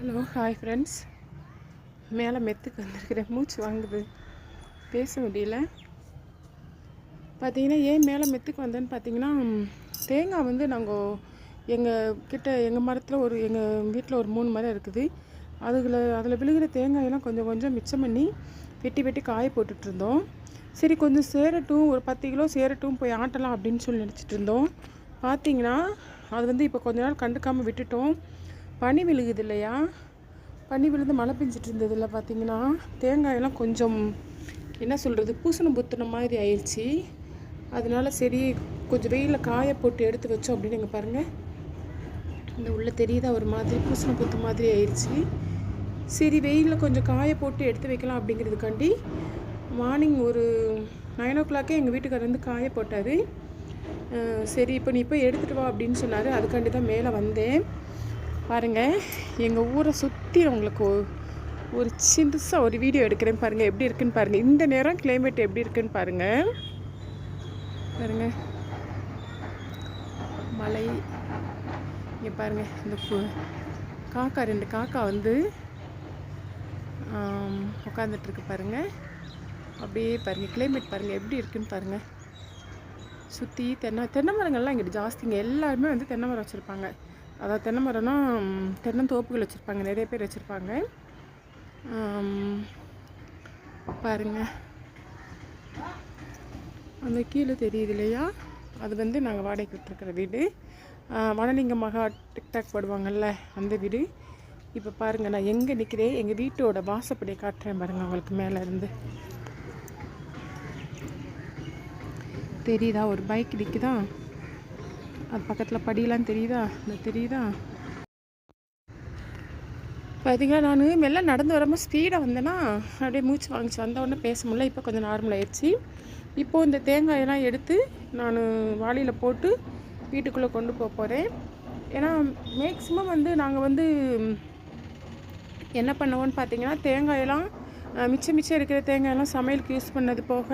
Hello hi friends மேலே மெத்துக்கு வந்திருக்கிறேன் மூச்சு வாங்குது. பேச முடியல. பார்த்தீங்கன்னா ஏன் மேலே மெத்துக்கு வந்தேன்னு பார்த்தீங்கன்னா தேங்காய் வந்து நாங்கள் எங்கள் கிட்ட எங்கள் மரத்தில் ஒரு எங்கள் வீட்டில் ஒரு மூணு மரம் இருக்குது. அதில் அதில் விழுகிற தேங்காயெல்லாம் கொஞ்சம் கொஞ்சம் மிச்சம் பண்ணி வெட்டி வெட்டி காய போட்டுட்ருந்தோம் சரி கொஞ்சம் சேரட்டும் ஒரு பத்து கிலோ சேரட்டும் போய் ஆட்டலாம் அப்படின்னு சொல்லி நினச்சிட்டு இருந்தோம். பார்த்தீங்கன்னா அது வந்து இப்போ கொஞ்ச நாள் கண்டுக்காமல் விட்டுட்டோம். பனி விழுகுது இல்லையா பனி விழுந்து மழை பெஞ்சிட்டு இருந்ததில் பார்த்தீங்கன்னா தேங்காயெல்லாம் கொஞ்சம் என்ன சொல்கிறது பூசணம் புத்துன மாதிரி ஆயிடுச்சு. அதனால சரி கொஞ்சம் வெயிலில் காய போட்டு எடுத்து வச்சோம் அப்படின்னு இங்கே பாருங்கள் இந்த உள்ளே தெரியுதா ஒரு மாதிரி பூசணம் புத்து மாதிரி ஆயிடுச்சு. சரி வெயிலில் கொஞ்சம் காய போட்டு எடுத்து வைக்கலாம் அப்படிங்கிறதுக்காண்டி மார்னிங் ஒரு நைன் ஓ கிளாக்கே எங்கள் வீட்டுக்காரர் வந்து காய போட்டார். சரி இப்போ நீ போய் எடுத்துகிட்டு வா அப்படின்னு சொன்னார். அதுக்காண்டி தான் மேலே வந்தேன். பாருங்கள் எங்கள் ஊரை சுற்றி உங்களுக்கு ஒரு சிந்துசாக ஒரு வீடியோ எடுக்கிறேன் பாருங்கள் எப்படி இருக்குன்னு பாருங்கள் இந்த நேரம் கிளைமேட் எப்படி இருக்குன்னு பாருங்கள் பாருங்கள் மலை இங்கே பாருங்கள் இந்த காக்கா ரெண்டு காக்கா வந்து உட்காந்துட்ருக்கு பாருங்கள் அப்படியே பாருங்கள் கிளைமேட் பாருங்கள் எப்படி இருக்குன்னு பாருங்கள் சுற்றி தென்னை தென்னை மரங்கள்லாம் இங்கிட்டு ஜாஸ்திங்க. எல்லாருமே வந்து தென்னை மரம் வச்சுருப்பாங்க. அதாவது தென்னை மரம்னா தென்னந்தோப்புகள் வச்சுருப்பாங்க நிறைய பேர் வச்சுருப்பாங்க. பாருங்க. அந்த கீழே தெரியுது இல்லையா? அது வந்து நாங்கள் வாடகைக்கு விட்டுருக்கிற வீடு. வனலிங்க மகா டிக்டாக் போடுவாங்கள்ல அந்த வீடு. இப்போ பாருங்கள் நான் எங்கே நிற்கிறேன் எங்கள் வீட்டோட வாசப்படியை காட்டுறேன் பாருங்கள் அவங்களுக்கு மேலே இருந்து. தெரியுதா? ஒரு பைக் நிற்குதா அது பக்கத்தில் படியெல்லாம் தெரியுதா? இந்த தெரியுதா? பார்த்தீங்கன்னா நான் மெல்ல நடந்து வரும்போது ஸ்பீடாக வந்தேன்னா அப்படியே மூச்சு வாங்கிச்சு. வந்த உடனே பேச முடியல. இப்போ கொஞ்சம் நார்மல் ஆயிடுச்சு. இப்போது இந்த தேங்காயெல்லாம் எடுத்து நான் வாளியில் போட்டு வீட்டுக்குள்ளே கொண்டு போக போகிறேன் ஏன்னா மேக்ஸிமம் வந்து நாங்கள் வந்து என்ன பண்ணுவோன்னு பார்த்தீங்கன்னா தேங்காயெல்லாம் மிச்சம் மிச்சம் இருக்கிற தேங்காயெல்லாம் சமையலுக்கு யூஸ் பண்ணது போக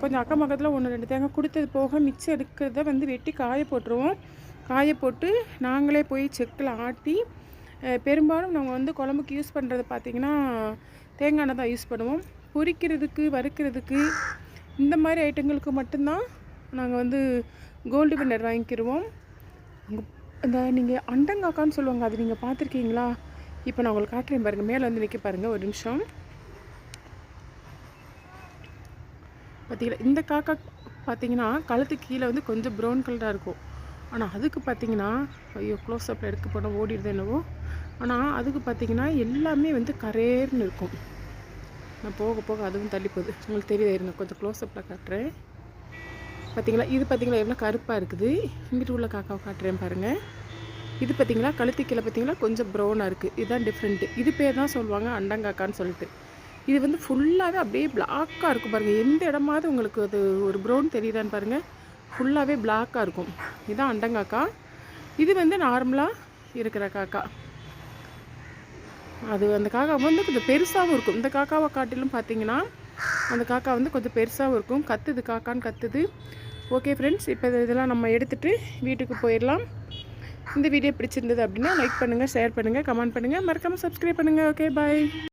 கொஞ்சம் அக்கம் பக்கத்தில் ஒன்று ரெண்டு தேங்காய் கொடுத்தது போக மிச்சம் இருக்கிறத வந்து வெட்டி காய போட்டுருவோம். காய போட்டு நாங்களே போய் செக்கில் ஆட்டி பெரும்பாலும் நாங்கள் வந்து குழம்புக்கு யூஸ் பண்ணுறது பார்த்திங்கன்னா தேங்காய் எண்ணெய் தான் யூஸ் பண்ணுவோம். பொரிக்கிறதுக்கு வறுக்கிறதுக்கு இந்த மாதிரி ஐட்டங்களுக்கு மட்டும்தான் நாங்கள் வந்து கோல்டு வின்னர் வாங்கிக்கிடுவோம் இந்த நீங்கள் அண்டங்காக்கான்னு சொல்லுவாங்க அது நீங்கள் பார்த்துருக்கீங்களா? இப்போ நான் உங்களுக்கு காட்டுறேன் பாருங்கள் மேலே வந்து நிற்க பாருங்கள் ஒரு நிமிஷம். பார்த்தீங்கன்னா இந்த காக்கா பார்த்தீங்கன்னா கழுத்து கீழே வந்து கொஞ்சம் ப்ரௌன் கலராக இருக்கும். ஆனால் அதுக்கு பார்த்தீங்கன்னா ஐயோ க்ளோஸ்அப்பில் எடுக்க போனால் ஓடிடுது என்னவோ. ஆனால் அதுக்கு பார்த்தீங்கன்னா எல்லாமே வந்து கரேர்னு இருக்கும். நான் போக போக அதுவும் தள்ளி போகுது. உங்களுக்கு தெரியுது இருங்க கொஞ்சம் க்ளோஸ்அப்பில் காட்டுறேன். பார்த்தீங்களா இது பார்த்தீங்களா எவ்வளோ கருப்பாக இருக்குது. இங்கிட்டு உள்ள காக்காவை காட்டுறேன் பாருங்கள் இது பார்த்தீங்களா கழுத்து கீழே பார்த்தீங்களா கொஞ்சம் ப்ரௌனாக இருக்குது இதுதான் டிஃப்ரெண்ட்டு இது பேர் தான் சொல்லுவாங்க அண்டங்காக்கான்னு சொல்லிட்டு. இது வந்து ஃபுல்லாகவே அப்படியே பிளாக்காக இருக்கும் பாருங்கள் எந்த இடமாவது உங்களுக்கு அது ஒரு ப்ரௌன் தெரியுதான்னு பாருங்கள் ஃபுல்லாகவே பிளாக்காக இருக்கும். இதுதான் அண்டங்காக்கா. இது வந்து நார்மலாக இருக்கிற காக்கா. அது அந்த காக்கா வந்து கொஞ்சம் பெருசாகவும் இருக்கும். இந்த காக்காவை காட்டிலும் பார்த்தீங்கன்னா அந்த காக்கா வந்து கொஞ்சம் பெருசாகவும் இருக்கும். கத்துது காக்கான்னு கத்துது. ஓகே ஃப்ரெண்ட்ஸ் இப்போ இதெல்லாம் நம்ம எடுத்துகிட்டு வீட்டுக்கு போயிடலாம். இந்த வீடியோ பிடிச்சிருந்தது அப்படின்னா லைக் பண்ணுங்கள் ஷேர் பண்ணுங்கள் கமெண்ட் பண்ணுங்கள் மறக்காமல் சப்ஸ்கிரைப் பண்ணுங்கள் ஓகே பாய்